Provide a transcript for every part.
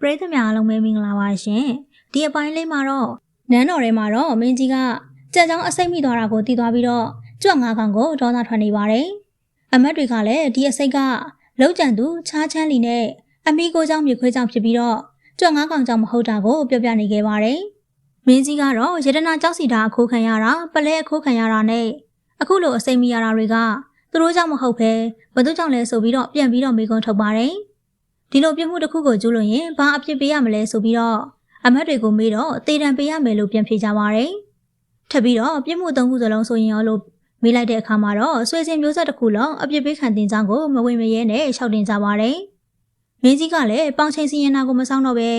ပရိသတ်များအားလုံးပဲမင်္ဂလာပါရှင်ဒီအပိုင်းလေးမှာတော့နန်းတော်ထဲမှာတော့မင်းကြီးကကြံကြောင်းအစိတ်မိသွားတာကိုသိသွားပြီးတော့ကြွငါးကောင်ကိုဒေါသထွက်နေပါတယ်အမတ်တွေကလည်းဒီအစိတ်ကလောက်ကြံသူချားချမ်းလီနဲ့အမီကိုကြောင့်မြေခွေးကြောင့်ဖြစ်ပြီးတော့ကြွငါးကောင်ကြောင့်မဟုတ်တာကိုပြောပြနေခဲ့ပါတယ်မင်းကြီးကတော့ယတနာကြောက်စီတာအခိုးခံရတာပလဲအခိုးခံရတာနဲ့အခုလိုအစိမ့်မိရတာတွေကသူတို့ကြောင့်မဟုတ်ပဲဘသူကြောင့်လဲဆိုပြီးတော့ပြန်ပြီးတော့မိကုံထုတ်ပါတယ်။ ဒီလိုပြစ်မှုတစ်ခုကိုကျူးလွန်ရင်ဘာအပြစ်ပေးရမလဲဆိုပြီးတော့အမတ်တွေကိုမေးတော့တေတံပေးရမယ်လို့ပြန်ဖြေကြပါတယ်ထပ်ပြီးတော့ပြစ်မှုသုံးခုစလုံးဆိုရင်ရောလို့မေးလိုက်တဲ့အခါမှာတော့ဆွေစဉ်မျိုးဆက်တစ်ခုလုံးအပြစ်ပေးခံတင်ကြောင်းကိုမဝင်မရဲနဲ့ရှောက်တင်ကြပါတယ်မင်းကြီးကလည်းပေါင်ချိန်စီရင်နာကိုမဆောင်တော့ပဲ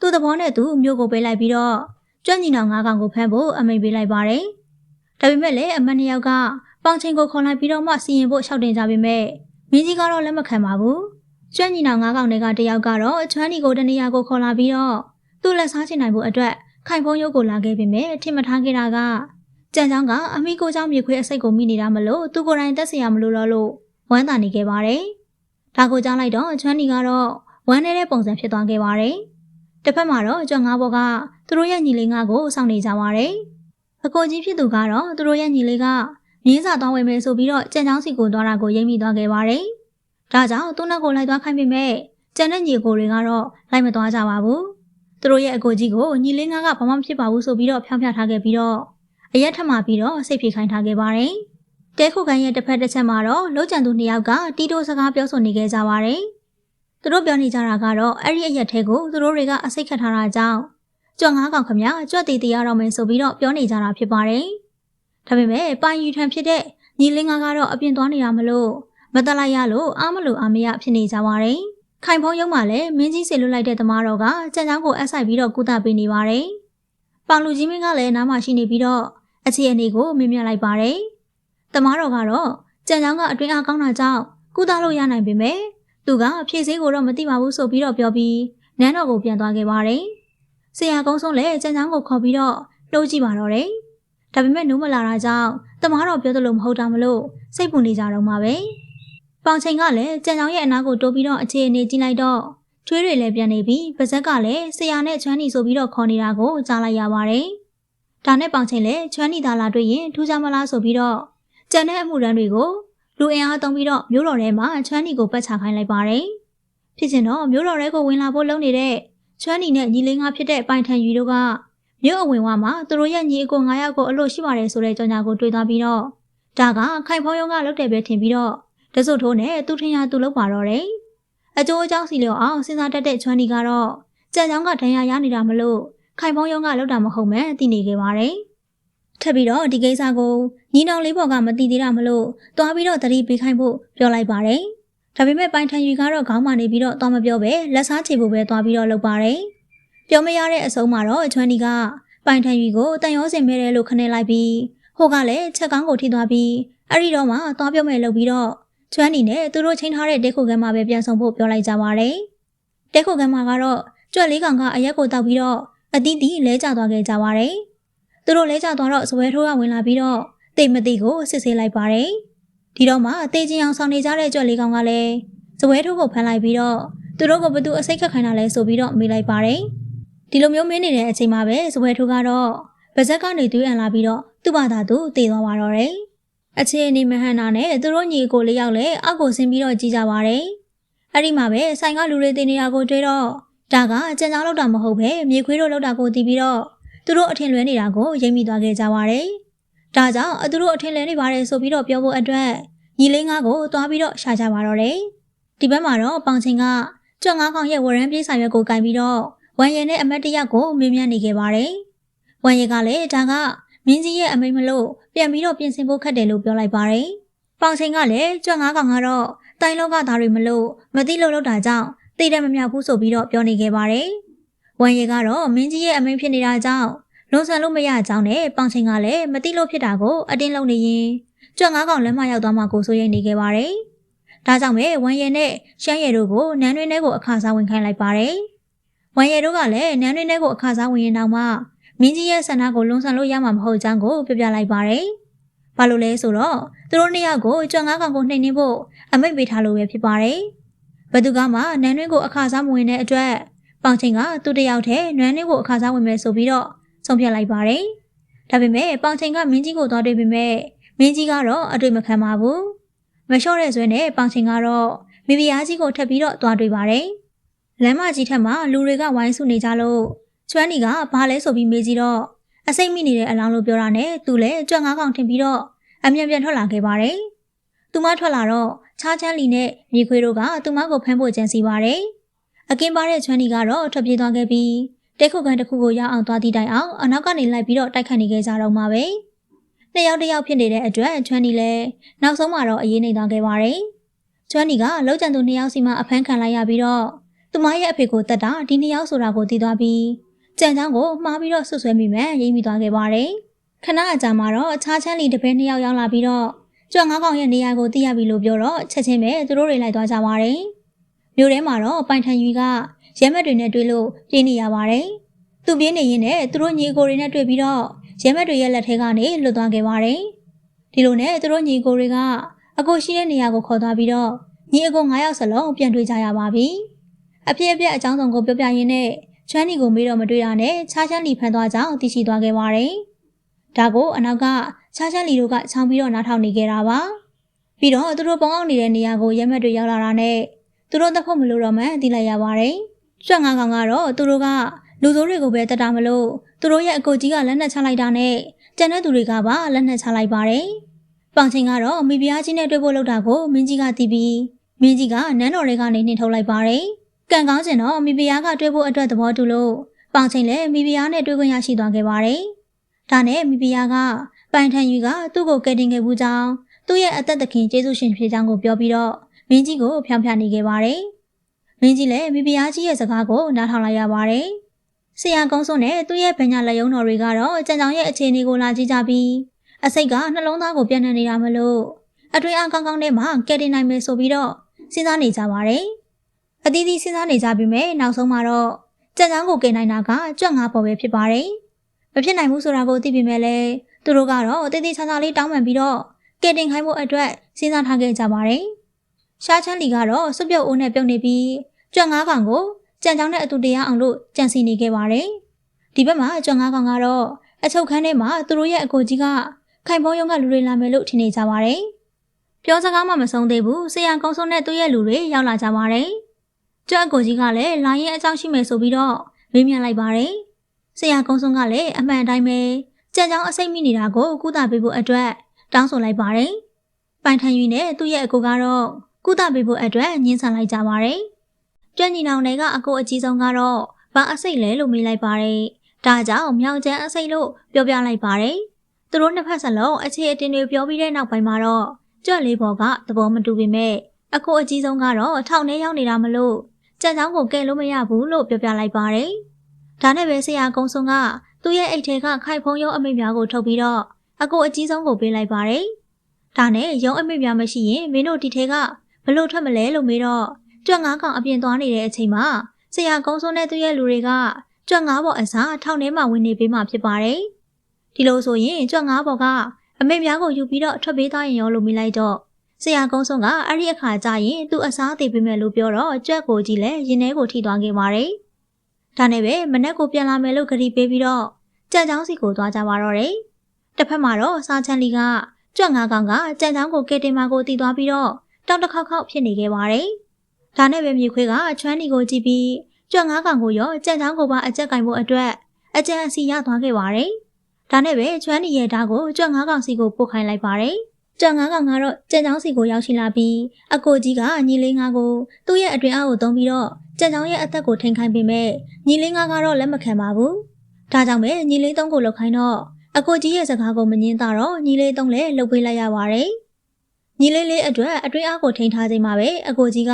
သူ့သဘောနဲ့သူမျိုးကိုပေးလိုက်ပြီးတော့ကြွန့်ညီနောင်ငါးကောင်ကိုဖမ်းဖို့အမိန့်ပေးလိုက်ပါတယ်ဒါပေမဲ့လည်းအမတ်နှစ်ယောက်ကပေါင်ချိန်ကိုခေါ်လိုက်ပြီးတော့မှစီရင်ဖို့ရှောက်တင်ကြပေမဲ့မင်းကြီးကတော့လက်မခံပါဘူး ကျွမ်းညီနောင်ငါးကောင်တွေကတယောက်ကတော့ချွမ်းဒီကိုတနေရာကိုခေါ်လာပြီးတော့သူ့လက်စားချင်နိုင်ဖို့အတွက်ခိုင်ဖုံးရုပ်ကိုလာခဲ့ပေမဲ့ထင်မထားခဲ့တာကကြံချောင်းကအမိကိုเจ้าမြေခွေးအစိတ်ကိုမိနေတာမလို့သူကိုယ်တိုင်တက်เสียရမလို့တော့လို့ဝမ်းသာနေခဲ့ပါတယ်။ဒါကိုကြားလိုက်တော့ချွမ်းဒီကတော့ဝမ်းနေတဲ့ပုံစံဖြစ်သွားခဲ့ပါတယ်။တစ်ဖက်မှာတော့ကြွငါးဘောကသူတို့ရဲ့ညီလေးငါကိုစောင့်နေကြပါတယ်။အကိုကြီးဖြစ်သူကတော့သူတို့ရဲ့ညီလေးကမြင်းစာသွားဝင်မယ်ဆိုပြီးတော့ကြံချောင်းစီကိုသွားတာကိုရိပ်မိသွားခဲ့ပါတယ်။ ဒါကြောင့်သူ့နောက်ကိုလိုက်သွားခိုင်းပေမဲ့ကြံတဲ့ညီကိုတွေကတော့လိုက်မသွားကြပါဘူး။သူတို့ရဲ့အကိုကြီးကိုညီလေးငါကဘာမှမဖြစ်ပါဘူးဆိုပြီးတော့ဖြောင်းဖြထားခဲ့ပြီးတော့အရက်ထမှပြီးတော့စိတ်ပြေခိုင်းထားခဲ့ပါတယ်။တဲခုကန်ရဲ့တစ်ဖက်တစ်ချက်မှာတော့လုံးကြံသူနှစ်ယောက်ကတီတိုစကားပြောဆိုနေခဲ့ကြပါတယ်။သူတို့ပြောနေကြတာကတော့အဲ့ဒီအရက်ထဲကိုသူတို့တွေကအစိတ်ခတ်ထားတာကြောင့်ကြွငါးကောင်ခမကြွတီတီရတော့မယ်ဆိုပြီးတော့ပြောနေကြတာဖြစ်ပါတယ်။ဒါပေမဲ့ပိုင်ယူထံဖြစ်တဲ့ညီလေးငါကတော့အပြင်သွားနေတာမလို့ မတလိုက်ရလို့အားမလို့အားမရဖြစ်နေကြပါတယ်။ခိုင်ဖုံးရုံးမှာလည်းမင်းကြီးစေလွတ်လိုက်တဲ့သမားတော်ကကြံချောင်းကိုအပ်ဆိုင်ပြီးတော့ကုသပေးနေပါတယ်။ပေါင်လူကြီးမင်းကလည်းနားမှာရှိနေပြီးတော့အခြေအနေကိုမြင်မြလိုက်ပါတယ်။သမားတော်ကတော့ကြံချောင်းကအတွင်းအားကောင်းတာကြောင့်ကုသလို့ရနိုင်ပေမဲ့သူကဖြည့်စည်းကိုတော့မသိပါဘူးဆိုပြီးတော့ပြောပြီးနန်းတော်ကိုပြန်သွားခဲ့ပါတယ်။ဆရာကုန်းဆုံးလည်းကြံချောင်းကိုခေါ်ပြီးတော့လှုပ်ကြည့်ပါတော့တယ်။ဒါပေမဲ့နူးမလာတာကြောင့်သမားတော်ပြောသလိုမဟုတ်တာမလို့စိတ်ပူနေကြတော့မှာပဲ။ ပေါင်ချိန်ကလည်းကြံချောင်းရဲ့အနားကိုတိုးပြီးတော့အခြေအနေကြည့်လိုက်တော့ချွေးတွေလည်းပြန်နေပြီးပါဇက်ကလည်းဆရာနဲ့ချွမ်းနီဆိုပြီးတော့ခေါ်နေတာကိုကြားလိုက်ရပါတယ်။ဒါနဲ့ပေါင်ချိန်လည်းချွမ်းနီသာလာတွေ့ရင်ထူးခြားမလားဆိုပြီးတော့ကြံတဲ့အမှုရန်တွေကိုလူအင်အားသုံးပြီးတော့မျိုးတော်ထဲမှာချွမ်းနီကိုပတ်ချခိုင်းလိုက်ပါတယ်။ဖြစ်ချင်တော့မျိုးတော်ထဲကိုဝင်လာဖို့လုပ်နေတဲ့ချွမ်းနီနဲ့ညီလေးငါဖြစ်တဲ့ပိုင်ထန်ယူတို့ကမြို့အဝင်ဝမှာသူတို့ရဲ့ညီအကို9ယောက်ကိုအလို့ရှိပါတယ်ဆိုတဲ့ကြော်ညာကိုတွေ့သွားပြီးတော့ဒါကခိုင်ဖုံးရုံးကလုတ်တယ်ပဲထင်ပြီးတော့ တစွတ်ထိုးနဲ့သူထင်ရသူလောက်ပါတော့တယ်။အကျိုးအကြောင်းစီလျော်အောင်စဉ်းစားတတ်တဲ့ချွမ်းနီကတော့ကြံချောင်းကဒဏ်ရာရနေတာမလို့ခိုင်ဖုံးရုံးကလုတ်တာမဟုတ်မဲသိနေခဲ့ပါတယ်။ထပ်ပြီးတော့ဒီကိစ္စကိုညီနောင်လေးဘော်ကမသိသေးတာမလို့သွားပြီးတော့တတိပေးခိုင်းဖို့ပြောလိုက်ပါတယ်။ဒါပေမဲ့ပိုင်ထန်ယူကတော့ခေါင်းမာနေပြီးတော့သွားမပြောပဲလက်စားချေဖို့ပဲသွားပြီးတော့လုပ်ပါတယ်။ပြောမရတဲ့အဆုံးမှာတော့ချွမ်းနီကပိုင်ထန်ယူကိုတန်ရောစင်မဲတယ်လို့ခနဲ့လိုက်ပြီးဟိုကလည်းချက်ကောင်းကိုထိသွားပြီးအဲ့ဒီတော့မှသွားပြောမယ်လုပ်ပြီးတော့ ချွမ်းနီနဲ့သူတို့ချိန်ထားတဲ့တဲခုကမ်းမှာပဲပြန်ဆောင်ဖို့ပြောလိုက်ကြပါတယ်။တဲခုကမ်းမှာကတော့ကြွက်လေးကောင်ကအရက်ကိုတောက်ပြီးတော့အတီးတီးလဲကျသွားခဲ့ကြပါတယ်။သူတို့လဲကျသွားတော့ဇပွဲထိုးကဝင်လာပြီးတော့တိတ်မတိကိုစစ်ဆေးလိုက်ပါတယ်။ဒီတော့မှအသေးချင်းအောင်ဆောင်နေကြတဲ့ကြွက်လေးကောင်ကလည်းဇပွဲထိုးကိုဖမ်းလိုက်ပြီးတော့သူတို့ကဘသူအစိတ်ခတ်ခိုင်းတာလဲဆိုပြီးတော့မေးလိုက်ပါတယ်။ဒီလိုမျိုးမင်းနေတဲ့အချိန်မှာပဲဇပွဲထိုးကတော့ပါဇက်ကနေသွေးအံလာပြီးတော့သူ့ဘာသာသူတည်သွားပါတော့တယ်။ အခြေအနေမဟန်တာနဲ့သူတို့ညီကိုလေးယောက်လည်းအောက်ကိုဆင်းပြီးတော့ကြည်ကြပါတယ်။အဲ့ဒီမှာပဲဆိုင်ကလူတွေတင်နေတာကိုတွေ့တော့ဒါကကြံကြောင်းလောက်တာမဟုတ်ပဲမြေခွေးတို့လောက်တာကိုတီးပြီးတော့သူတို့အထင်လွဲနေတာကိုရိပ်မိသွားခဲ့ကြပါတယ်။ဒါကြောင့်သူတို့အထင်လွဲနေပါတယ်ဆိုပြီးတော့ပြောဖို့အတွက်ညီလေးငါးကိုသွားပြီးတော့ရှာကြပါတော့တယ်။ဒီဘက်မှာတော့ပေါင်ချင်းကကြွငါးကောင်ရဲ့ဝရမ်းပြေးဆိုင်ရွက်ကိုကင်ပြီးတော့ဝမ်ရဲနဲ့အမတ်တရကိုမေးမြန်းနေခဲ့ပါတယ်။ဝမ်ရဲကလည်းဒါက မင်းကြီးရဲ့အမိန့်မလို့ပြန်ပြီးတော့ပြင်ဆင်ဖို့ခက်တယ်လို့ပြောလိုက်ပါတယ်။ပေါင်ချင်းကလည်းကြွငါးကောင်ကတော့တိုင်လောကသားတွေမလို့မသိလို့လောက်တာကြောင့်သိတယ်မမြောက်ဘူးဆိုပြီးတော့ပြောနေခဲ့ပါတယ်။ဝမ်ရဲကတော့မင်းကြီးရဲ့အမိန့်ဖြစ်နေတာကြောင့်လွန်ဆန်လို့မရကြောင်းနဲ့ပေါင်ချင်းကလည်းမသိလို့ဖြစ်တာကိုအတင်းလုံးနေရင်ကြွငါးကောင်လက်မရောက်သွားမှကိုဆိုရိတ်နေခဲ့ပါတယ်။ဒါကြောင့်ပဲဝမ်ရဲနဲ့ရှမ်းရဲတို့ကိုနန်းတွင်းထဲကိုအခါစားဝင်ခိုင်းလိုက်ပါတယ်။ဝမ်ရဲတို့ကလည်းနန်းတွင်းထဲကိုအခါစားဝင်ရင်တောင်မှ မင်းကြီးရဲ့ဆန္ဒကိုလွန်ဆန်လို့ရမှာမဟုတ်ကြောင်းကိုပြပြလိုက်ပါတယ်။ဘာလို့လဲဆိုတော့သူတို့နှစ်ယောက်ကိုကြွငါးကောင်ကိုနှိမ်နှင်းဖို့အမိန့်ပေးထားလို့ပဲဖြစ်ပါတယ်။ဘသူကမှနန်းတွင်းကိုအခါစားမဝင်တဲ့အတွက်ပေါင်ချိန်ကသူ့တယောက်တည်းနွမ်းနေကိုအခါစားဝင်မယ်ဆိုပြီးတော့ဆုံးဖြတ်လိုက်ပါတယ်။ဒါပေမဲ့ပေါင်ချိန်ကမင်းကြီးကိုသွားတွေ့ပေမဲ့မင်းကြီးကတော့အတွေ့မခံပါဘူး။မလျှော့တဲ့ဆွဲနဲ့ပေါင်ချိန်ကတော့မိဖုရားကြီးကိုထပ်ပြီးတော့သွားတွေ့ပါတယ်။လမ်းမကြီးထက်မှာလူတွေကဝိုင်းစုနေကြလို့ ကျွမ်းနီကဘာလဲဆိုပြီးမေးကြည့်တော့အစိမ့်မိနေတဲ့အလောင်းလို့ပြောတာနဲ့သူလည်းကြွက်ငါးကောင်ထင်ပြီးတော့အမြန်ပြန်ထွက်လာခဲ့ပါတယ်။သူမထွက်လာတော့ချားချမ်းလီနဲ့မြေခွေးတို့ကသူမကိုဖမ်းဖို့ကြံစီပါတယ်။အကင်းပါတဲ့ချွမ်းနီကတော့ထွက်ပြေးသွားခဲ့ပြီးတက်ခုကန်တစ်ခုကိုရအောင်သွားသည့်တိုင်အောင်အနောက်ကနေလိုက်ပြီးတော့တိုက်ခတ်နေခဲ့ကြတော့မှာပဲ။နှစ်ယောက်တစ်ယောက်ဖြစ်နေတဲ့အတွက်ချွမ်းနီလည်းနောက်ဆုံးမှာတော့အေးနေသွားခဲ့ပါတယ်။ချွမ်းနီကလောက်ကျန်သူနှစ်ယောက်စီမှအဖမ်းခံလိုက်ရပြီးတော့သူမရဲ့အဖေကိုတတ်တာဒီနှစ်ယောက်ဆိုတာကိုသိသွားပြီး ကြံချောင်းကိုမှားပြီးတော့ဆွဆွဲမိမှန်ရိပ်မိသွားခဲ့ပါတယ်။ခဏအကြာမှာတော့အခြားချမ်းလီတစ်ပင်းနှစ်ယောက်ရောက်လာပြီးတော့ကြွငါးကောင်ရဲ့နေရာကိုသိရပြီလို့ပြောတော့ချက်ချင်းပဲသူတို့တွေလိုက်သွားကြပါတယ်။မြို့ထဲမှာတော့ပိုင်ထန်ယူကရဲမက်တွေနဲ့တွေ့လို့ပြေးနေရပါတယ်။သူပြေးနေရင်းနဲ့သူတို့ညီအကိုတွေနဲ့တွေ့ပြီးတော့ရဲမက်တွေရဲ့လက်ထဲကနေလွတ်သွားခဲ့ပါတယ်။ဒီလိုနဲ့သူတို့ညီအကိုတွေကအကိုရှိတဲ့နေရာကိုခေါ်သွားပြီးတော့ညီအကို9ယောက်စလုံးပြန်တွေ့ကြရပါပြီ။အဖြစ်အပျက်အကြောင်းစုံကိုပြောပြရင်းနဲ့ ချမ်းနီကိုမေးတော့မတွေ့တာနဲ့ချားချမ်းလီဖန်သွားကြောင်းသိရှိသွားခဲ့ပါတယ်။ဒါကိုအနောက်ကချားချမ်းလီတို့ကချောင်းပြီးတော့နားထောင်နေခဲ့တာပါ။ပြီးတော့သူတို့ပေါင်းအောင်နေတဲ့နေရာကိုရဲမက်တွေရောက်လာတာနဲ့သူတို့သက်ဖို့မလို့တော့မှသိလိုက်ရပါတယ်။ကြွက်ငါကောင်ကတော့သူတို့ကလူစိုးတွေကိုပဲတတ်တာမလို့သူတို့ရဲ့အကိုကြီးကလက်နက်ချလိုက်တာနဲ့ကျန်တဲ့သူတွေကပါလက်နက်ချလိုက်ပါတယ်။ပေါင်ချင်းကတော့မိဖုရားကြီးနဲ့တွေ့ဖို့လုပ်တာကိုမင်းကြီးကသိပြီးမင်းကြီးကနန်းတော်တွေကနေနှင်ထုတ်လိုက်ပါတယ်။ ကံကောင်းကျင်တော့မိဖုရားကတွေ့ဖို့အတွက်သဘောတူလို့ပေါင်ချိန်လည်းမိဖုရားနဲ့တွေ့ခွင့်ရရှိသွားခဲ့ပါတယ်။ဒါနဲ့မိဖုရားကပိုင်ထန်ယူကသူ့ကိုကယ်တင်ခဲ့ဘူးကြောင်းသူ့ရဲ့အသက်သခင်ကျေးဇူးရှင်ဖြစ်ကြောင်းကိုပြောပြီးတော့မင်းကြီးကိုဖျောင်းဖျနေခဲ့ပါတယ်။မင်းကြီးလည်းမိဖုရားကြီးရဲ့စကားကိုနားထောင်လိုက်ရပါတယ်။ဆရာကုန်းစွန်းနဲ့သူ့ရဲ့ဗညာလက်ယုံတော်တွေကတော့ကြံကြောင်ရဲ့အခြေအနေကိုလာကြည့်ကြပြီးအစိတ်ကနှလုံးသားကိုပြန့်နှံ့နေတာမလို့အတွင်းအကောင်းကောင်းနဲ့မှကယ်တင်နိုင်မယ်ဆိုပြီးတော့စဉ်းစားနေကြပါတယ်။ အသီးသီးစဉ်းစားနေကြပြီမဲ့နောက်ဆုံးမှာတော့ကြံချောင်းကိုကင်နိုင်တာကကြွက်ငါပေါ်ပဲဖြစ်ပါတယ်။မဖြစ်နိုင်ဘူးဆိုတာကိုသိပြီမဲ့လည်းသူတို့ကတော့အသေးသေးချာချာလေးတောင်းပန်ပြီးတော့ကင်တင်ခိုင်းဖို့အတွက်စဉ်းစားထားခဲ့ကြပါတယ်။ရှားချမ်းလီကတော့စွပ်ပြုတ်အိုးနဲ့ပြုတ်နေပြီးကြွက်ငါကောင်ကိုကြံချောင်းနဲ့အတူတရားအောင်လို့ကြံစီနေခဲ့ပါတယ်။ဒီဘက်မှာကြွက်ငါကောင်ကတော့အချုပ်ခန်းထဲမှာသူတို့ရဲ့အကိုကြီးကခိုင်ဖုံးရုံကလူတွေလာမယ်လို့ထင်နေကြပါတယ်။ပြောစကားမှမဆုံးသေးဘူးဆရာကုန်းစုံနဲ့သူ့ရဲ့လူတွေရောက်လာကြပါတယ်။ ကြွက်ကိုကြီးကလည်းလိုင်းရဲ့အကြောင်းရှိမယ်ဆိုပြီးတော့မေးမြန်းလိုက်ပါတယ်။ဆရာကုန်းစုံကလည်းအမှန်တိုင်းပဲကြံကြောင်အစိတ်မိနေတာကိုကုသပေးဖို့အတွက်တောင်းဆိုလိုက်ပါတယ်။ပိုင်ထန်ယူနဲ့သူ့ရဲ့အကိုကတော့ကုသပေးဖို့အတွက်ညှင်းဆန်လိုက်ကြပါတယ်။ကြွက်ညီနောင်တွေကအကိုအကြီးဆုံးကတော့ဘာအစိတ်လဲလို့မေးလိုက်ပါတယ်။ဒါကြောင့်မြောင်ကျန်းအစိတ်လို့ပြောပြလိုက်ပါတယ်။သူတို့နှစ်ဖက်စလုံးအခြေအတင်တွေပြောပြီးတဲ့နောက်ပိုင်းမှာတော့ကြွက်လေးဘော်ကသဘောမတူပေမဲ့အကိုအကြီးဆုံးကတော့ထောင်ထဲရောက်နေတာမလို့ ကြံချောင်းကိုကဲလို့မရဘူးလို့ပြောပြလိုက်ပါတယ်။ဒါနဲ့ပဲဆရာကုန်းစုံကသူ့ရဲ့အိတ်ထဲကခိုက်ဖုံးရုံအမိများကိုထုတ်ပြီးတော့အကိုအကြီးဆုံးကိုပေးလိုက်ပါတယ်။ဒါနဲ့ရုံအမိများမရှိရင်မင်းတို့ဒီထဲကဘလို့ထွက်မလဲလို့မေးတော့ကြွက်ငါးကောင်အပြင်သွားနေတဲ့အချိန်မှာဆရာကုန်းစုံနဲ့သူ့ရဲ့လူတွေကကြွက်ငါးပေါ်အစားထောင်ထဲမှာဝင်နေပေးမှဖြစ်ပါတယ်။ဒီလိုဆိုရင်ကြွက်ငါးပေါ်ကအမိများကိုယူပြီးတော့ထွက်ပေးသွားရင်ရောလို့မိလိုက်တော့ ဆရာကုန်းဆုံးကအဲ့ဒီအခါကျရင်သူအစားသေးပေးမယ်လို့ပြောတော့ကြွက်ကိုကြီးလည်းရင်ထဲကိုထိသွားခဲ့ပါတယ်။ဒါနဲ့ပဲမနက်ကိုပြန်လာမယ်လို့ကတိပေးပြီးတော့ကြံချောင်းစီကိုသွားကြပါတော့တယ်။တစ်ဖက်မှာတော့စားချမ်းလီကကြွက်ငါးကောင်ကကြံချောင်းကိုကဲတင်မာကိုတီးသွားပြီးတော့တောက်တစ်ခေါက်ခေါက်ဖြစ်နေခဲ့ပါတယ်။ဒါနဲ့ပဲမြေခွေးကချွမ်းနီကိုကြည့်ပြီးကြွက်ငါးကောင်ကိုရောကြံချောင်းကိုပါအကြက်ကင်ဖို့အတွက်အကြံအစီရသွားခဲ့ပါတယ်။ဒါနဲ့ပဲချွမ်းနီရဲ့ဓာတ်ကိုကြွက်ငါးကောင်စီကိုပို့ခိုင်းလိုက်ပါတယ်။ ကြံငါးကောင်ကတော့ကြံချောင်းစီကိုရောက်ရှိလာပြီးအကိုကြီးကညီလေးငါကိုသူ့ရဲ့အတွင်အားကိုသုံးပြီးတော့ကြံချောင်းရဲ့အသက်ကိုထိန်ခိုင်းပေမဲ့ညီလေးငါကတော့လက်မခံပါဘူး။ဒါကြောင့်ပဲညီလေးသုံးကိုလှုပ်ခိုင်းတော့အကိုကြီးရဲ့စကားကိုမငင်းတာတော့ညီလေးသုံးလည်းလှုပ်ပေးလိုက်ရပါတယ်။ညီလေးလေးအတွက်အတွင်အားကိုထိန်ထားချိန်မှာပဲအကိုကြီးက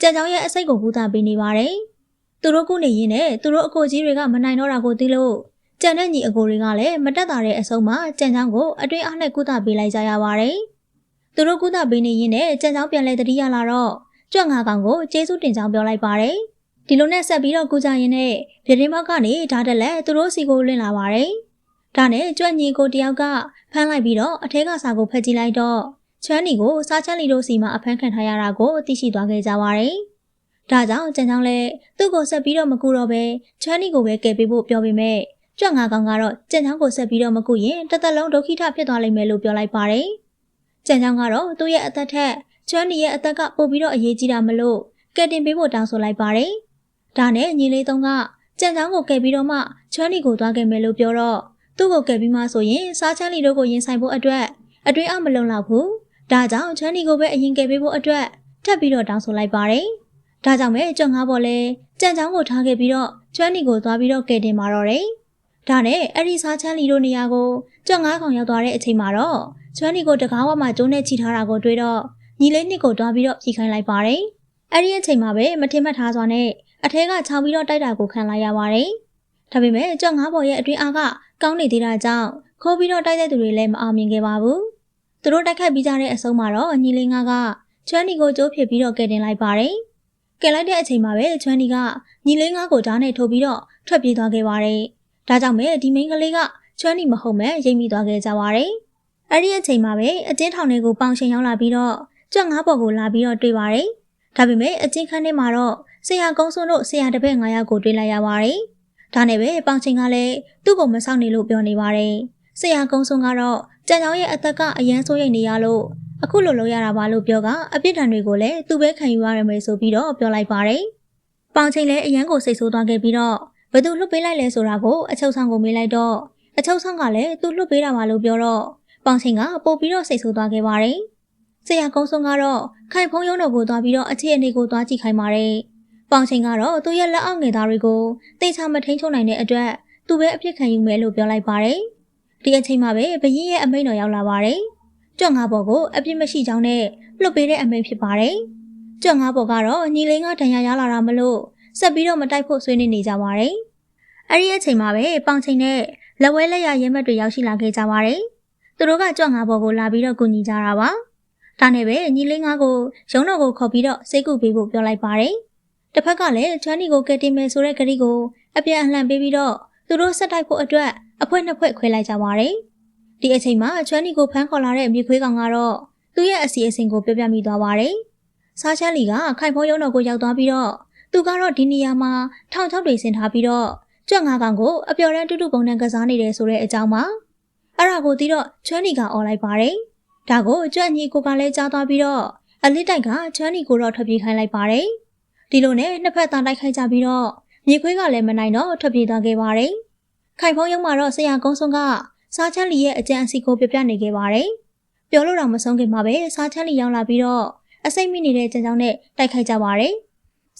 ကြံချောင်းရဲ့အစိတ်ကိုပူတာပေးနေပါတယ်။သူတို့ကုနေရင်းနဲ့သူတို့အကိုကြီးတွေကမနိုင်တော့တာကိုသိလို့ ကြံတဲ့ညီအကိုတွေကလည်းမတက်တာတဲ့အဆုံးမှာကြံချောင်းကိုအတွင်းအားနဲ့ကုသပေးလိုက်ကြရပါတယ်။သူတို့ကုသပေးနေရင်းနဲ့ကြံချောင်းပြန်လဲတတိယလာတော့ကြွက်ငါကောင်ကိုကျေးဇူးတင်ကြောင်းပြောလိုက်ပါတယ်။ဒီလိုနဲ့ဆက်ပြီးတော့ကုကြရင်းနဲ့ပြတင်းမောက်ကနေဓာတ်တက်လက်သူတို့စီကိုလွင့်လာပါတယ်။ဒါနဲ့ကြွက်ညီကိုတယောက်ကဖမ်းလိုက်ပြီးတော့အထဲကစာကိုဖက်ကြည့်လိုက်တော့ချမ်းနီကိုစားချမ်းလီတို့စီမှာအဖမ်းခံထားရတာကိုသိရှိသွားခဲ့ကြပါတယ်။ဒါကြောင့်ကျန်ချောင်းလည်းသူ့ကိုဆက်ပြီးတော့မကူတော့ပဲချမ်းနီကိုပဲကယ်ပေးဖို့ပြောပေမဲ့ ကြွငါကောင်ကတော့ကျန်ချောင်းကိုဆက်ပြီးတော့မကူရင်တစ်သက်လုံးဒုက္ခိထဖြစ်သွားလိမ့်မယ်လို့ပြောလိုက်ပါတယ်။ကျန်ချောင်းကတော့သူ့ရဲ့အသက်ထက်ချမ်းနီရဲ့အသက်ကပိုပြီးတော့အရေးကြီးတာမလို့ကယ်တင်ပေးဖို့တောင်းဆိုလိုက်ပါတယ်။ဒါနဲ့ညီလေးသုံးကကြံချောင်းကိုကယ်ပြီးတော့မှချမ်းလီကိုသွားခဲ့မယ်လို့ပြောတော့သူ့ကိုကယ်ပြီးမှဆိုရင်စားချမ်းလီတို့ကိုရင်ဆိုင်ဖို့အတွက်အတွင်းအောင်မလုံလောက်ဘူး။ဒါကြောင့်ချမ်းလီကိုပဲအရင်ကယ်ပေးဖို့အတွက်ထပ်ပြီးတော့တောင်းဆိုလိုက်ပါတယ်။ဒါကြောင့်ပဲကြွငါပေါ်လဲကြံချောင်းကိုထားခဲ့ပြီးတော့ချမ်းလီကိုသွားပြီးတော့ကယ်တင်มาတော့တယ်။ ဒါနဲ့အဲ့ဒီစားချမ်းလီတို့နေရာကိုကြွငါကောင်ရောက်သွားတဲ့အချိန်မှာတော့ချမ်းလီကိုတကားဝမှာကျုံးနဲ့ချီထားတာကိုတွေ့တော့ညီလေးနှစ်ကိုတွားပြီးတော့ဖြီခိုင်းလိုက်ပါတယ်။အဲ့ဒီအချိန်မှာပဲမထင်မှတ်ထားစွာနဲ့အထဲကခြောင်ပြီးတော့တိုက်တာကိုခံလိုက်ရပါတယ်။ဒါပေမဲ့ကြော့ငါးပေါ်ရဲ့အတွင်းအားကကောင်းနေသေးတာကြောင့်ခိုးပြီးတော့တိုက်တဲ့သူတွေလည်းမအောင်မြင်ခဲ့ပါဘူး။သူတို့တိုက်ခတ်ပြီးကြတဲ့အဆုံးမှာတော့ညီလေးငါကချွမ်းနီကိုကြိုးဖြစ်ပြီးတော့ကယ်တင်လိုက်ပါတယ်။ကယ်လိုက်တဲ့အချိန်မှာပဲချွမ်းနီကညီလေးငါကိုဓာတ်နဲ့ထိုးပြီးတော့ထွက်ပြေးသွားခဲ့ပါတယ်။ ဒါကြောင့်ပဲဒီမိန်းကလေးကချွမ်းနီမဟုတ်မဲ့ရိပ်မိသွားခဲ့ကြပါတယ်။အဲ့ဒီအချိန်မှာပဲအကျဉ်းထောင်တွေကိုပေါင်ရှင်ရောက်လာပြီးတော့ကြွငါးပေါ်ကိုလာပြီးတော့တွေ့ပါတယ်။ဒါပေမဲ့အကျဉ်းခန်းထဲမှာတော့ဆရာကုန်းစွန်းတို့ဆရာတပည့်9ယောက်ကိုတွေ့လိုက်ရပါတယ်။ဒါနဲ့ပဲပေါင်ချင်းကလည်းသူ့ကိုမဆောင်နေလို့ပြောနေပါတယ်။ဆရာကုန်းစွန်းကတော့ကြံကြောင်ရဲ့အသက်ကအရန်ဆိုးရိတ်နေရလို့အခုလိုလုပ်ရတာပါလို့ပြောကအပြစ်ဒဏ်တွေကိုလည်းသူပဲခံယူရရမယ်ဆိုပြီးတော့ပြောလိုက်ပါတယ်။ပေါင်ချင်းလည်းအရန်ကိုစိတ်ဆိုးသွားခဲ့ပြီးတော့ ဘသူလွတ်ပေးလိုက်လဲဆိုတာကိုအချုပ်ဆောင်ကိုမေးလိုက်တော့အချုပ်ဆောင်ကလည်းသူလွတ်ပေးတာပါလို့ပြောတော့ပေါင်ချင်းကပို့ပြီးတော့စိတ်ဆိုးသွားခဲ့ပါတယ်။ဆရာကုန်းစွန်းကတော့ခိုင်ဖုံးရုံးတော်ကိုသွားပြီးတော့အခြေအနေကိုသွားကြည့်ခိုင်းပါတယ်။ပေါင်ချိန်ကတော့သူ့ရဲ့လက်အောက်ငယ်သားတွေကိုတိတ်ချမထိန်ချုံနိုင်တဲ့အတွက်သူပဲအပြစ်ခံယူမယ်လို့ပြောလိုက်ပါတယ်။ဒီအချိန်မှာပဲဘရင်ရဲ့အမိန့်တော်ရောက်လာပါတယ်။ကြွငါဘော်ကိုအပြစ်မရှိကြောင်းနဲ့လွတ်ပေးတဲ့အမိန့်ဖြစ်ပါတယ်။ကြွငါဘော်ကတော့ညီလေးကဒဏ်ရာရလာတာမလို့ ဆက်ပြီးတော့မတိုက်ဖို့ဆွေးနွေးနေကြပါတယ်။အဲ့ဒီအချိန်မှာပဲပေါင်ချိန်နဲ့လက်ဝဲလက်ရရဲမက်တွေရောက်ရှိလာခဲ့ကြပါတယ်။သူတို့ကကြွငါဘော်ကိုလာပြီးတော့ကူညီကြတာပါ။ဒါနဲ့ပဲညီလေးငါကိုရုံးတော်ကိုခေါ်ပြီးတော့စိတ်ကူပေးဖို့ပြောလိုက်ပါတယ်။တစ်ဖက်ကလည်းချွမ်းနီကိုကယ်တင်မယ်ဆိုတဲ့ကတိကိုအပြန်အလှန်ပေးပြီးတော့သူတို့ဆက်တိုက်ဖို့အတွက်အဖွဲနှစ်ဖွဲခွဲလိုက်ကြပါတယ်။ဒီအချိန်မှာချွမ်းနီကိုဖမ်းခေါ်လာတဲ့မြေခွေးကောင်ကတော့သူ့ရဲ့အစီအစဉ်ကိုပြောပြမိသွားပါတယ်။စားချမ်းလီကခိုင်ဖုံးရုံးတော်ကိုရောက်သွားပြီးတော့ သူကတော့ဒီနေရာမှာထောင်ချောက်တွေဆင်ထားပြီးတော့ကြွက်ငါကောင်ကိုအပျော်တန်းတူတူပုံနဲ့ကစားနေတယ်ဆိုတဲ့အကြောင်းပါ။အဲ့ဒါကိုသိတော့ချွမ်းနီကអော်လိုက်ပါတယ်။ဒါကိုကြွက်ညီကိုကလည်းကြားသွားပြီးတော့အလစ်တိုက်ကချမ်းနီကိုတော့ထွက်ပြေးခိုင်းလိုက်ပါတယ်။ဒီလိုနဲ့နှစ်ဖက်သားတိုက်ခိုက်ကြပြီးတော့မြေခွေးကလည်းမနိုင်တော့ထွက်ပြေးသွားခဲ့ပါတယ်။ခိုင်ဖုံးရုံမှာတော့ဆရာကုန်းစွန်းကစားချမ်းလီရဲ့အကြံအစီကိုပြပြနေခဲ့ပါတယ်။ပြောလို့တော့မဆုံးခင်မှာပဲစားချမ်းလီရောက်လာပြီးတော့အစိမ့်မိနေတဲ့ကြံကြောင်းနဲ့တိုက်ခိုက်ကြပါတယ်။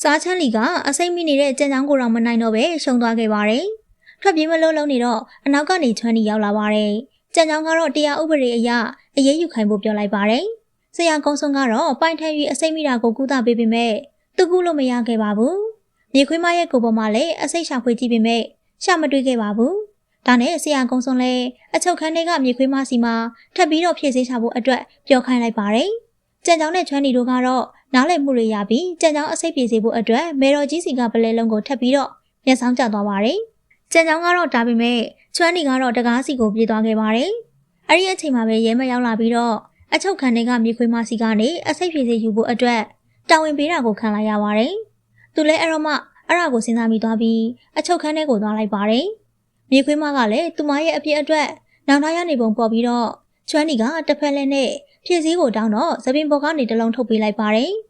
စားချမ်းလီကအစိမ့်မိနေတဲ့ကြံကြောင်းကိုတော့မနိုင်တော့ပဲရှုံသွားခဲ့ပါတယ်။ထွက်ပြေးမလို့လုံးနေတော့အနောက်ကနေချွမ်းနီရောက်လာပါတယ်။ကြံကြောင်းကတော့တရားဥပဒေအရအရေးယူခိုင်းဖို့ပြောလိုက်ပါတယ်။ဆရာကုန်းစုံကတော့ပိုင်ထန်၍အစိမ့်မိတာကိုကုသပေးပေမဲ့သူကူလို့မရခဲ့ပါဘူး။မြေခွေးမရဲ့ကိုပေါ်မှာလည်းအစိတ်ရှာဖွေကြည့်ပေမဲ့ရှာမတွေ့ခဲ့ပါဘူး။ဒါနဲ့ဆရာကုန်းစုံလည်းအချုပ်ခန်းထဲကမြေခွေးမစီမှာထပ်ပြီးတော့ဖြည့်ဆည်းချဖို့အတွက်ပြောခိုင်းလိုက်ပါတယ်။ကြံကြောင်းနဲ့ချွမ်းနီတို့ကတော့ နားလည်မှုတွေရပြီးကြံကြောင်းအစိတ်ပြေစေဖို့အတွက်မေတော်ကြီးစီကပလဲလုံးကိုထပ်ပြီးတော့မျက်စောင်းကျသွားပါတယ်။ကြံကြောင်းကတော့ဒါပေမဲ့ချွမ်းနီကတော့တကားစီကိုပြေးသွားခဲ့ပါတယ်။အဲ့ဒီအချိန်မှာပဲရဲမရောက်လာပြီးတော့အချုပ်ခံတွေကမြေခွေးမစီကနေအစိတ်ဖြေစေယူဖို့အတွက်တာဝန်ပေးတာကိုခံလိုက်ရပါတယ်။သူလည်းအဲ့တော့မှအဲ့ဒါကိုစဉ်းစားမိသွားပြီးအချုပ်ခန်းထဲကိုသွားလိုက်ပါတယ်။မြေခွေးမကလည်းသူမရဲ့အပြစ်အတွက်နောင်တရနေပုံပေါ်ပြီးတော့ချွမ်းနီကတစ်ဖက်လက်နဲ့ဖြည့်စည်းကိုတောင်းတော့သပင်ပေါ်ကနေတလုံးထုတ်ပေးလိုက်ပါတယ်။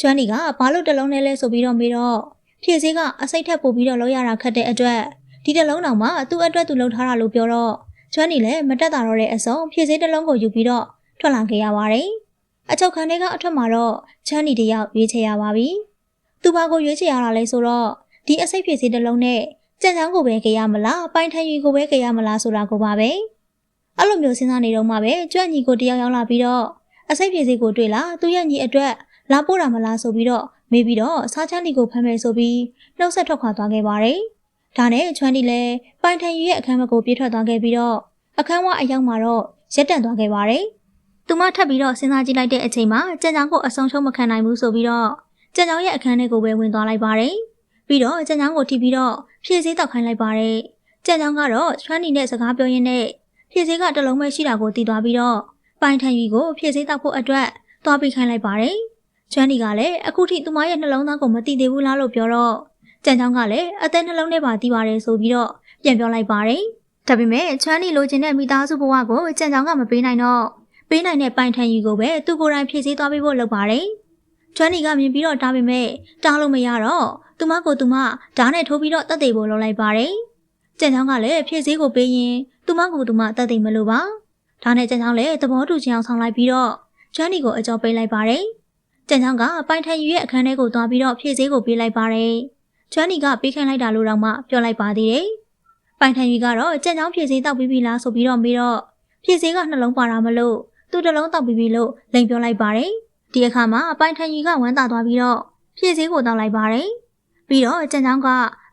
ချွမ်းနီကဘာလို့တလုံးနဲ့လဲဆိုပြီးတော့မေးတော့ဖြည့်စည်းကအစိတ်ထက်ပိုပြီးတော့လောက်ရတာခက်တဲ့အတွက်ဒီတလုံးတောင်မှသူ့အတွက်သူလှုပ်ထားတာလို့ပြောတော့ကျွမ်းနေလည်းမတက်တာတော့တဲ့အစုံဖြည့်စည်းတစ်လုံးကိုယူပြီးတော့ထွက်လာခဲ့ရပါတယ်။အချုပ်ခန်းထဲကအထွက်မှာတော့ချမ်းနီတယောက်ရွေးချယ်ရပါပြီ။သူဘာကိုရွေးချယ်ရတာလဲဆိုတော့ဒီအစိတ်ဖြည့်စည်းတစ်လုံးနဲ့ကြံချောင်းကိုပဲကြရမလားပိုင်ထန်ရီကိုပဲကြရမလားဆိုတာကိုပါပဲ။အဲ့လိုမျိုးစဉ်းစားနေတော့မှပဲကျွမ်းညီကိုတယောက်ရောက်လာပြီးတော့အစိတ်ဖြည့်စည်းကိုတွေ့လာသူရဲ့ညီအတွက် လာပို့တာမလားဆိုပြီးတော့မေးပြီးတော့စားချမ်းလီကိုဖမ်းမယ်ဆိုပြီးနှုတ်ဆက်ထွက်ခွာသွားခဲ့ပါတယ်။ဒါနဲ့ချွမ်းတီလည်းပိုင်ထန်ယူရဲ့အခန်းမကိုပြေးထွက်သွားခဲ့ပြီးတော့အခန်းဝအရောက်မှာတော့ရက်တန့်သွားခဲ့ပါတယ်။သူမထပ်ပြီးတော့စဉ်းစားကြည့်လိုက်တဲ့အချိန်မှာကြံကြောင်ကိုအဆုံးရှုံးမခံနိုင်ဘူးဆိုပြီးတော့ကြံကြောင်ရဲ့အခန်းထဲကိုပဲဝင်သွားလိုက်ပါတယ်။ပြီးတော့ကြံကြောင်ကိုထိပြီးတော့ဖြည့်စည်းတောက်ခိုင်းလိုက်ပါတယ်။ကြံကြောင်ကတော့ချွမ်းတီနဲ့စကားပြောရင်းနဲ့ဖြည့်စည်းကတလုံးပဲရှိတာကိုသိသွားပြီးတော့ပိုင်ထန်ယူကိုဖြည့်စည်းတောက်ဖို့အတွက်သွားပြီးခိုင်းလိုက်ပါတယ်။ ချွမ်းဒီကလည်းအခုထိသူမရဲ့နှလုံးသားကိုမသိသေးဘူးလားလို့ပြောတော့ကြံချောင်းကလည်းအသက်နှလုံးထဲပါတီးပါတယ်ဆိုပြီးတော့ပြန်ပြောလိုက်ပါတယ်။ဒါပေမဲ့ချွမ်းဒီလိုချင်တဲ့မိသားစုဘဝကိုကြံချောင်းကမပေးနိုင်တော့ပေးနိုင်တဲ့ပိုင်ထန်ယူကိုပဲသူကိုယ်တိုင်ဖြည့်ဆည်းသွားပေးဖို့လုပ်ပါတယ်။ချွမ်းဒီကမြင်ပြီးတော့တားပေမဲ့တားလို့မရတော့သူမကိုသူမဓာတ်နဲ့ထိုးပြီးတော့တက်သေးဖို့လုပ်လိုက်ပါတယ်။ကြံချောင်းကလည်းဖြည့်ဆည်းကိုပေးရင်သူမကိုသူမတက်သေးမလို့ပါ။ဒါနဲ့ကြံချောင်းလည်းသဘောတူချင်အောင်ဆောင်လိုက်ပြီးတော့ချွမ်းဒီကိုအကြောပေးလိုက်ပါတယ်။ ကြံချောင်းကပိုင်ထန်ယူရဲ့အခန်းထဲကိုသွားပြီးတော့ဖြည့်ဆည်းကိုပေးလိုက်ပါတယ်။ချွမ်းဒီကပေးခိုင်းလိုက်တာလို့တော့မှပြောလိုက်ပါသေးတယ်။ပိုင်ထန်ယူကတော့ကြံချောင်းဖြည့်ဆည်းတောက်ပြီးပြီလားဆိုပြီးတော့မေးတော့ဖြည့်ဆည်းကနှလုံးပါတာမလို့သူ့တစ်လုံးတောက်ပြီးပြီလို့လိန်ပြောလိုက်ပါတယ်။ဒီအခါမှာပိုင်ထန်ယူကဝမ်းသာသွားပြီးတော့ဖြည့်ဆည်းကိုတောက်လိုက်ပါတယ်။ပြီးတော့ကြံချောင်းက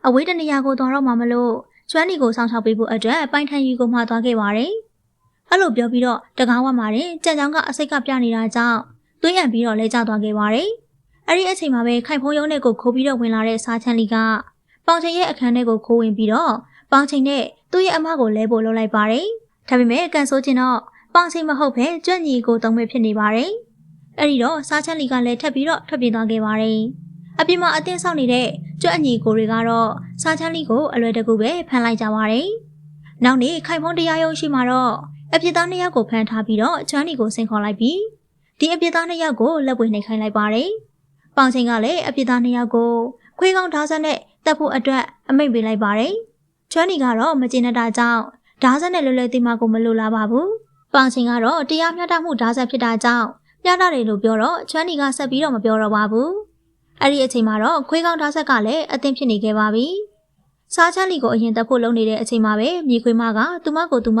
အဝေးတနေရာကိုသွားတော့မှမလို့ချွမ်းဒီကိုစောင့်ရှောက်ပေးဖို့အတွက်ပိုင်ထန်ယူကိုမှသွားခဲ့ပါတယ်။အဲ့လိုပြောပြီးတော့တကားဝတ်မှာတင်ကြံချောင်းကအစိတ်ကပြနေတာကြောင့် သွေးအံပြီးတော့လဲကျသွားခဲ့ပါတယ်။အဲ့ဒီအချိန်မှာပဲခိုင်ဖုံးရုံးနဲ့ကိုခိုးပြီးတော့ဝင်လာတဲ့စားချမ်းလီကပေါင်ချိန်ရဲ့အခန်းထဲကိုခိုးဝင်ပြီးတော့ပေါင်ချိန်နဲ့သူ့ရဲ့အမကိုလဲဖို့လုပ်လိုက်ပါတယ်။ဒါပေမဲ့ကန်ဆိုးချင်းတော့ပေါင်ချိန်မဟုတ်ဘဲကြွက်ညီကိုတုံးမဲ့ဖြစ်နေပါတယ်။အဲ့ဒီတော့စားချမ်းလီကလည်းထပ်ပြီးတော့ထွက်ပြေးသွားခဲ့ပါတယ်။အပြင်မှာအတင်းဆောက်နေတဲ့ကြွက်အညီကိုတွေကတော့စားချမ်းလီကိုအလွယ်တကူပဲဖမ်းလိုက်ကြပါတယ်။နောက်နေ့ခိုင်ဖုံးတရားရုံးရှိမှာတော့အပြစ်သားနှစ်ယောက်ကိုဖမ်းထားပြီးတော့ချမ်းလီကိုဆင်ခေါ်လိုက်ပြီး ဒီအပြစ်သားနှစ်ယောက်ကိုလက်ပွေနှိပ်ခိုင်းလိုက်ပါတယ်။ပေါင်ချိန်ကလည်းအပြစ်သားနှစ်ယောက်ကိုခွေးကောင်းဓာတ်ဆက်နဲ့တပ်ဖို့အတွက်အမိန့်ပေးလိုက်ပါတယ်။ချွမ်းနီကတော့မကျေနပ်တာကြောင့်ဓာတ်ဆက်နဲ့လွယ်လွယ်တိမကိုမလိုလားပါဘူး။ပေါင်ချိန်ကတော့တရားမျှတမှုဓာတ်ဆက်ဖြစ်တာကြောင့်မျှတတယ်လို့ပြောတော့ချွမ်းနီကဆက်ပြီးတော့မပြောတော့ပါဘူး။အဲ့ဒီအချိန်မှာတော့ခွေးကောင်းဓာတ်ဆက်ကလည်းအသင်ဖြစ်နေခဲ့ပါပြီ။စားချမ်းလီကိုအရင်တက်ဖို့လုပ်နေတဲ့အချိန်မှာပဲမြေခွေးမကသူမကိုသူမ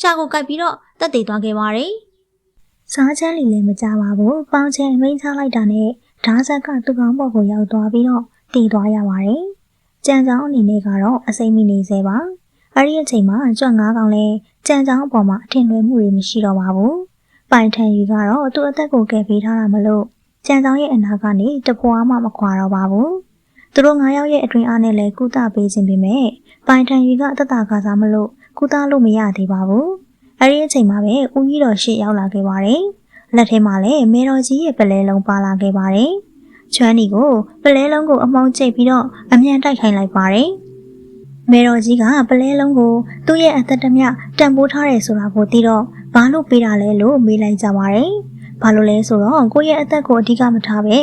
ရှာကိုကိုက်ပြီးတော့တက်တည်သွားခဲ့ပါတယ်။ စားချမ်းလီလည်းမကြပါဘူး။ပေါင်ချိန်မိန်းချလိုက်တာနဲ့ဓာတ်ဆက်ကသူ့ကောင်းပေါ်ကိုရောက်သွားပြီးတော့တည်သွားရပါတယ်။ကြံကြောင်းအနေနဲ့ကတော့အစိမ့်မိနေစေပါ။အဲ့ဒီအချိန်မှာကြွက်ငါးကောင်လည်းကြံကြောင်းအပေါ်မှာအထင်လွဲမှုတွေမရှိတော့ပါဘူး။ပိုင်ထန်ယူကတော့သူ့အသက်ကိုကယ်ပေးထားတာမလို့ကြံကြောင်းရဲ့အနာကနေတပွားမှမခွာတော့ပါဘူး။သူတို့ငါးယောက်ရဲ့အတွင်အားနဲ့လည်းကုသပေးခြင်းပေမဲ့ပိုင်ထန်ယူကအသက်တာကစားမလို့ကုသလို့မရသေးပါဘူး။ အဲ့ဒီအချိန်မှာပဲဦးကြီးတော်ရှေ့ရောက်လာခဲ့ပါတယ်။လက်ထဲမှာလည်းမေတော်ကြီးရဲ့ပလဲလုံးပါလာခဲ့ပါတယ်။ချွမ်းနီကိုပလဲလုံးကိုအမောင်းကျိတ်ပြီးတော့အမြန်တိုက်ခိုင်းလိုက်ပါတယ်။မေတော်ကြီးကပလဲလုံးကိုသူ့ရဲ့အသက်တမျှတန်ဖိုးထားတယ်ဆိုတာကိုသိတော့ဘာလို့ပေးတာလဲလို့မေးလိုက်ကြပါတယ်။ဘာလို့လဲဆိုတော့ကိုယ့်ရဲ့အသက်ကိုအဓိကမထားပဲ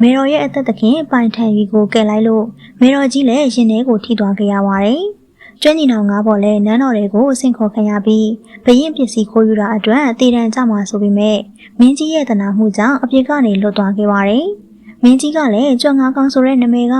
မေတော်ရဲ့အသက်သခင်ပိုင်ထန်ကြီးကိုကယ်လိုက်လို့မေတော်ကြီးလည်းရင်ထဲကိုထိသွားခဲ့ရပါတယ်။ ကျွမ်းညီနောင်ငါးပေါ်လဲနန်းတော်တွေကိုဆင့်ခေါ်ခံရပြီးဘရင်ပစ္စည်းခိုးယူတာအတွက်တည်တံကြမှာဆိုပေမဲ့မင်းကြီးရဲ့တနာမှုကြောင့်အပြစ်ကနေလွတ်သွားခဲ့ပါတယ်။မင်းကြီးကလည်းကြွငါးကောင်ဆိုတဲ့နာမည်က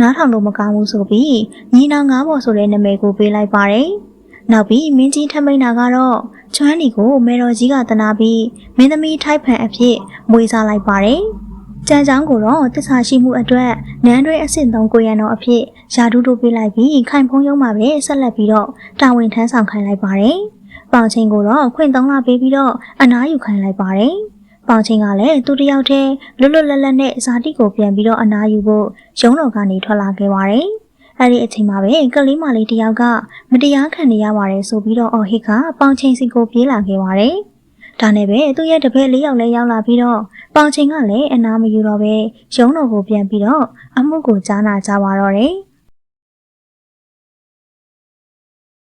နားထောင်လို့မကောင်းဘူးဆိုပြီးညီနောင်ငါးပေါ်ဆိုတဲ့နာမည်ကိုပေးလိုက်ပါတယ်။နောက်ပြီးမင်းကြီးထမိန်နာကတော့ချွမ်းလီကိုမေတော်ကြီးကတနာပြီးမင်းသမီးထိုက်ဖန်အဖြစ်မွေးစားလိုက်ပါတယ်။ ကြံချောင်းကိုတော့တစ္ဆာရှိမှုအတွက်နန်းတွဲအဆင့်သုံးကိုရံတော်အဖြစ်ယာဒူးတို့ပေးလိုက်ပြီးခိုင်ဖုံးရုံးမှာပဲဆက်လက်ပြီးတော့တာဝန်ထမ်းဆောင်ခိုင်းလိုက်ပါတယ်။ပေါင်ချင်းကိုတော့ခွင့်သုံးလာပေးပြီးတော့အနားယူခိုင်းလိုက်ပါတယ်။ပေါင်ချင်းကလည်းသူတယောက်တည်းလွတ်လွတ်လပ်လပ်နဲ့ဇာတိကိုပြန်ပြီးတော့အနားယူဖို့ရုံးတော်ကနေထွက်လာခဲ့ပါတယ်။အဲ့ဒီအချိန်မှာပဲကလေးမလေးတယောက်ကမတရားခံနေရပါတယ်ဆိုပြီးတော့အော်ဟစ်ကပေါင်ချင်းစီကိုပြေးလာခဲ့ပါတယ်။ဒါနဲ့ပဲသူ့ရဲ့တပည့်လေးယောက်လည်းရောက်လာပြီးတော့ ပေါင်ချင်းကလည်းအနာမယူတော့ပဲရုံးတော်ကိုပြန်ပြီးတော့အမှုကိုကြားနာကြပါတော့တယ်။